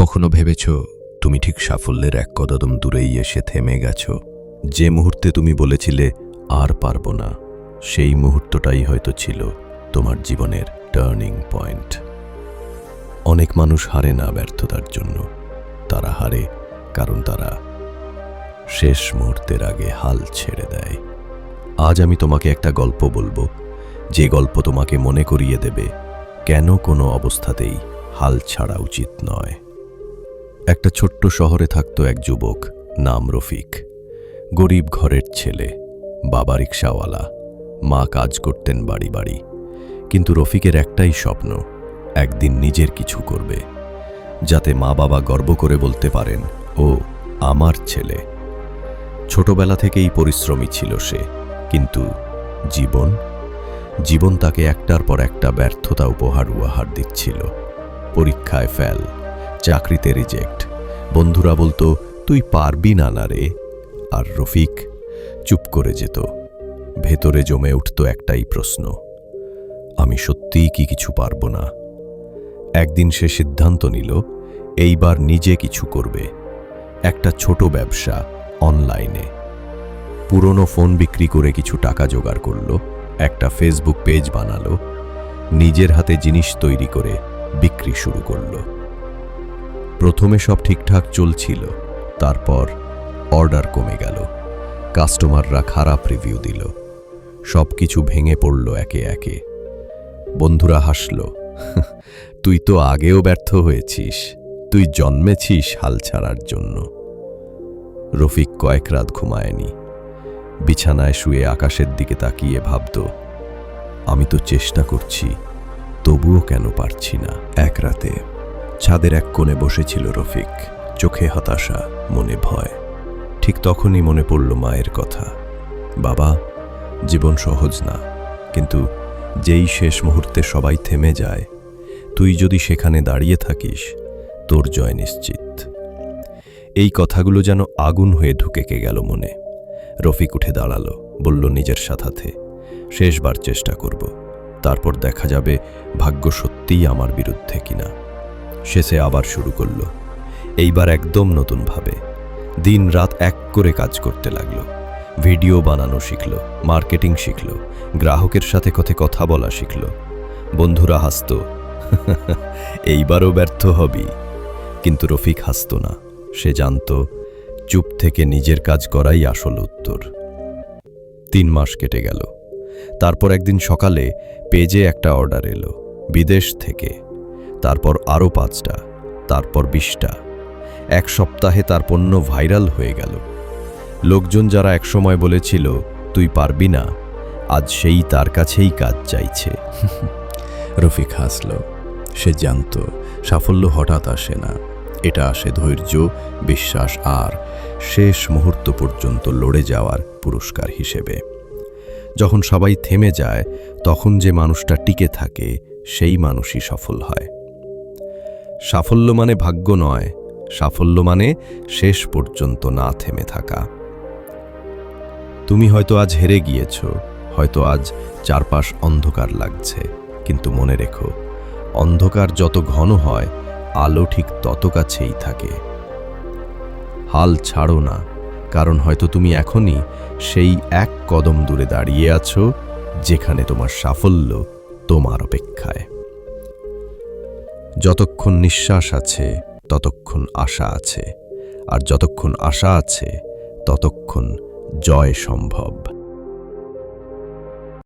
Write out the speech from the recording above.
কখনো ভেবেছ তুমি ঠিক সাফল্যের এক কদম দূরেই এসে থেমে গেছ? যে মুহূর্তে তুমি বলেছিলে, আর পারব না, সেই মুহূর্তটাই হয়তো ছিল তোমার জীবনের টার্নিং পয়েন্ট। অনেক মানুষ হারে না ব্যর্থতার জন্য। তারা হারে কারণ তারা শেষ মুহূর্তের আগে হাল ছেড়ে দেয়। আজ আমি তোমাকে একটা গল্প বলব। যে গল্প তোমাকে মনে করিয়ে দেবে, কেন কোনো অবস্থাতেই হাল ছাড়া উচিত নয়। একটা ছোট্ট শহরে থাকতো এক যুবক, নাম রফিক। গরিব ঘরের ছেলে, বাবা রিক্সাওয়ালা মা কাজ করতেন বাড়ি বাড়ি। কিন্তু রফিকের একটাই স্বপ্ন, একদিন নিজের কিছু করবে। যাতে মা বাবা গর্ব করে বলতে পারেন, ও, আমার ছেলে। ছোটবেলা থেকেই পরিশ্রমী ছিল সে, কিন্তু জীবন? জীবন তাকে একটার পর একটা ব্যর্থতা, উপহার উপহার দিচ্ছিল। পরীক্ষায় ফেল, চাকরিতে রিজেক্ট বন্ধুরা বলতো, তুই পারবি না না রে। আর রফিক চুপ করে যেত। ভেতরে জমে উঠত একটাই প্রশ্ন, আমি সত্যিই কি কিছু পারব না? একদিন সে সিদ্ধান্ত নিল, এইবার নিজে কিছু করবে। একটা ছোট ব্যবসা অনলাইনে। পুরনো ফোন বিক্রি করে কিছু টাকা জোগাড় করল, একটা ফেসবুক পেজ বানালো, নিজের হাতে জিনিস তৈরি করে বিক্রি শুরু করল। প্রথমে সব ঠিকঠাক চলছিল, তারপর অর্ডার কমে গেল। কাস্টমাররা খারাপ রিভিউ দিল। সব কিছু ভেঙে পড়ল একে একে। বন্ধুরা হাসল তুই তো আগেও ব্যর্থ হয়েছিস। তুই জন্মেছিস হাল ছাড়ার জন্য। রফিক কয়েক রাত ঘুমায়নি। বিছানায় শুয়ে আকাশের দিকে তাকিয়ে ভাবত, আমি তো চেষ্টা করছি, তবুও কেন পারছি না এক রাতে? ছাদের এক কোণে বসেছিল রফিক। চোখে হতাশা, মনে ভয়। ঠিক তখনই মনে পড়ল মায়ের কথা। বাবা, জীবন সহজ না, কিন্তু যেই শেষ মুহূর্তে সবাই থেমে যায়, তুই যদি সেখানে দাঁড়িয়ে থাকিস, তোর জয় নিশ্চিত। এই কথাগুলো যেন আগুন হয়ে ঢুকে গেল মনে। রফিক উঠে দাঁড়াল, বলল, নিজের সাথাতে। শেষবার চেষ্টা করব। তারপর দেখা যাবে ভাগ্য সত্যিই আমার বিরুদ্ধে কিনা। শেষে আবার শুরু করল। এইবার একদম নতুনভাবে। দিন রাত এক করে কাজ করতে লাগল। ভিডিও বানানো শিখল, মার্কেটিং শিখল, গ্রাহকের সাথে কথে কথা বলা শিখল। বন্ধুরা হাসত, এইবারও ব্যর্থ হবি। কিন্তু রফিক হাসত না। সে জানত, চুপ থেকে নিজের কাজ করাই আসল উত্তর। তিন মাস কেটে গেল। তারপর একদিন সকালে পেজে একটা অর্ডার এলো, বিদেশ থেকে। তারপর আরও পাঁচটা, তারপর বিশটা। এক সপ্তাহে তার পণ্য ভাইরাল হয়ে গেল। লোকজন যারা একসময় বলেছিল, তুই পারবি না আজ সেই তার কাছেই কাজ চাইছে। রফিক হাসল। সে জানত, সাফল্য হঠাৎ আসে না। এটা আসে ধৈর্য, বিশ্বাস আর শেষ মুহূর্ত পর্যন্ত লড়ে যাওয়ার পুরস্কার হিসেবে। যখন সবাই থেমে যায়, তখন যে মানুষটা টিকে থাকে, সেই মানুষই সফল হয়। সাফল্য মানে ভাগ্য নয়, সাফল্য মানে শেষ পর্যন্ত না থেমে থাকা। তুমি হয়তো আজ হেরে গিয়েছ, হয়তো আজ চারপাশ অন্ধকার লাগছে, কিন্তু মনে রেখো, অন্ধকার যত ঘন হয়, আলো ঠিক তত কাছেই থাকে। হাল ছাড়ো না, কারণ হয়তো তুমি এখনই সেই এক কদম দূরে দাঁড়িয়ে আছো, যেখানে তোমার সাফল্য তোমার অপেক্ষায়। যতক্ষণ নিঃশ্বাস আছে ততক্ষণ আশা আছে। আর যতক্ষণ আশা আছে ততক্ষণ জয় সম্ভব।